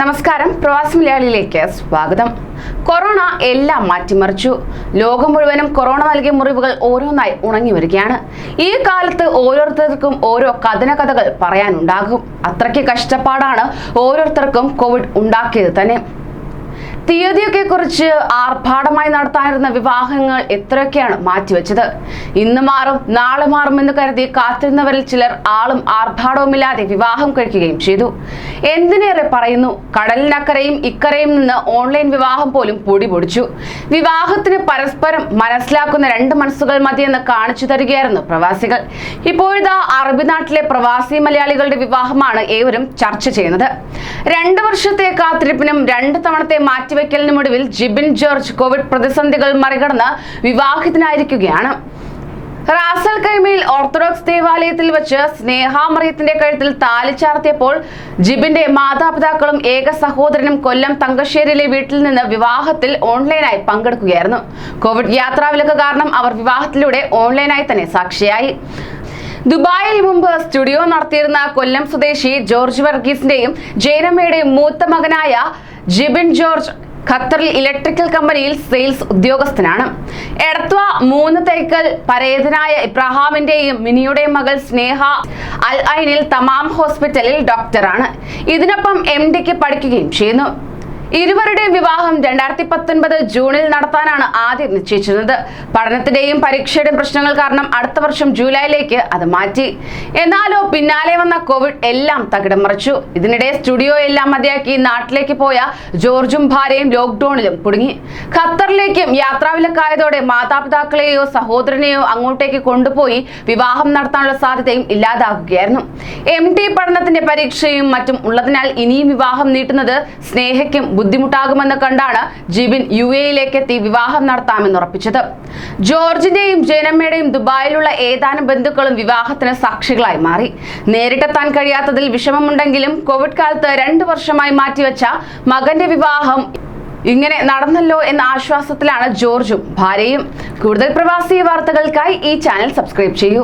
നമസ്കാരം. പ്രവാസി മലയാളിയിലേക്ക് സ്വാഗതം. കൊറോണ എല്ലാം മാറ്റിമറിച്ചു. ലോകം മുഴുവനും കൊറോണ നൽകിയ മുറിവുകൾ ഓരോന്നായി ഉണങ്ങി വരികയാണ് ഈ കാലത്ത് ഓരോരുത്തർക്കും ഓരോ കഥന കഥകൾ പറയാനുണ്ടാകും. അത്രയ്ക്ക് കഷ്ടപ്പാടാണ് ഓരോരുത്തർക്കും കോവിഡ് ഉണ്ടാക്കിയത് തന്നെ. തീയതിയൊക്കെ കുറിച്ച് ആർഭാടമായി നടത്താനിരുന്ന വിവാഹങ്ങൾ എത്രയൊക്കെയാണ് മാറ്റിവെച്ചത്? ഇന്ന് മാറും നാളെ മാറും എന്ന് കരുതി കാത്തിരുന്നവരിൽ ചിലർ ആളും ആർഭാടവുമില്ലാതെ വിവാഹം കഴിക്കുകയും ചെയ്തു. എന്തിനേറെ പറയുന്നു? കടലിനക്കരയും ഇക്കരയും നിന്ന് ഓൺലൈൻ വിവാഹം പോലും പൊടി പൊടിച്ചു. വിവാഹത്തിന് പരസ്പരം മനസ്സിലാക്കുന്ന രണ്ട് മനസ്സുകൾ മതിയെന്ന് കാണിച്ചു തരികയായിരുന്നു പ്രവാസികൾ. ഇപ്പോഴിതാ അറബി നാട്ടിലെ പ്രവാസി മലയാളികളുടെ വിവാഹമാണ് ഏവരും ചർച്ച ചെയ്യുന്നത്. രണ്ട് വർഷത്തെ കാത്തിരിപ്പിനും രണ്ട് തവണത്തെ മാറ്റിവെക്കലിനും ഒടുവിൽ ജിബിൻ ജോർജ് കോവിഡ് പ്രതിസന്ധികൾ മറികടന്ന് വിവാഹിതനായിരിക്കുകയാണ്. റാസൽ കൈമയിൽ ഓർത്തഡോക്സ് ദേവാലയത്തിൽ വെച്ച് സ്നേഹാമറിയത്തിന്റെ കഴുത്തിൽ താലി ചാർത്തിയപ്പോൾ ജിബിന്റെ മാതാപിതാക്കളും ഏക സഹോദരനും കൊല്ലം തങ്കശ്ശേരിയിലെ വീട്ടിൽ നിന്ന് വിവാഹത്തിൽ ഓൺലൈനായി പങ്കെടുക്കുകയായിരുന്നു. കോവിഡ് യാത്രാവിലക്ക് കാരണം അവർ വിവാഹത്തിലൂടെ ഓൺലൈനായി തന്നെ സാക്ഷിയായി. ദുബായിൽ മുമ്പ് സ്റ്റുഡിയോ നടത്തിയിരുന്ന കൊല്ലം സ്വദേശി ജോർജ് വർഗീസിന്റെയും ജയരമ്മയുടെയും മൂത്ത മകനായ ജിബിൻ ജോർജ് ഖത്തറിൽ ഇലക്ട്രിക്കൽ കമ്പനിയിൽ സെയിൽസ് ഉദ്യോഗസ്ഥനാണ്. എടത്വ മൂന്ന് തൈക്കൽ പരേതനായ ഇബ്രാഹാമിന്റെയും മിനിയുടെയും മകൾ സ്നേഹ അൽ ഐനിൽ തമാം ഹോസ്പിറ്റലിൽ ഡോക്ടറാണ്. ഇതിനൊപ്പം എം ഡിക്ക് പഠിക്കുകയും ചെയ്യുന്നു. ഇരുവരുടെയും വിവാഹം രണ്ടായിരത്തി പത്തൊൻപത് ജൂണിൽ നടത്താനാണ് ആദ്യം നിശ്ചയിച്ചിരുന്നത്. പഠനത്തിന്റെയും പരീക്ഷയുടെയും പ്രശ്നങ്ങൾ കാരണം അടുത്ത വർഷം ജൂലൈയിലേക്ക് അത് മാറ്റി. എന്നാലോ പിന്നാലെ വന്ന കോവിഡ് എല്ലാം തകിടം മറിച്ചു. ഇതിനിടെ സ്റ്റുഡിയോ എല്ലാം മതിയാക്കി നാട്ടിലേക്ക് പോയ ജോർജും ഭാര്യയും ലോക്ക്ഡൌണിലും കുടുങ്ങി. ഖത്തറിലേക്കും യാത്രാവിലക്കായതോടെ മാതാപിതാക്കളെയോ സഹോദരനെയോ അങ്ങോട്ടേക്ക് കൊണ്ടുപോയി വിവാഹം നടത്താനുള്ള സാധ്യതയും ഇല്ലാതാകുകയായിരുന്നു. എം ടി പഠനത്തിന്റെ പരീക്ഷയും മറ്റും ഉള്ളതിനാൽ ഇനിയും വിവാഹം നീട്ടുന്നത് സ്നേഹയ്ക്കും ബുദ്ധിമുട്ടാകുമെന്ന് കണ്ടാണ് ജിബിൻ യു എയിലേക്ക് എത്തി വിവാഹം നടത്താമെന്ന് ഉറപ്പിച്ചത്. ജോർജിന്റെയും ജനമ്മയുടെയും ദുബായിലുള്ള ഏതാനും ബന്ധുക്കളും വിവാഹത്തിന് സാക്ഷികളായി മാറി. നേരിട്ടെത്താൻ കഴിയാത്തതിൽ വിഷമമുണ്ടെങ്കിലും കോവിഡ് കാലത്ത് രണ്ടു വർഷമായി മാറ്റിവെച്ച മകന്റെ വിവാഹം ഇങ്ങനെ നടന്നല്ലോ എന്ന ആശ്വാസത്തിലാണ് ജോർജും ഭാര്യയും. കൂടുതൽ പ്രവാസി വാർത്തകൾക്കായി ഈ ചാനൽ സബ്സ്ക്രൈബ് ചെയ്യൂ.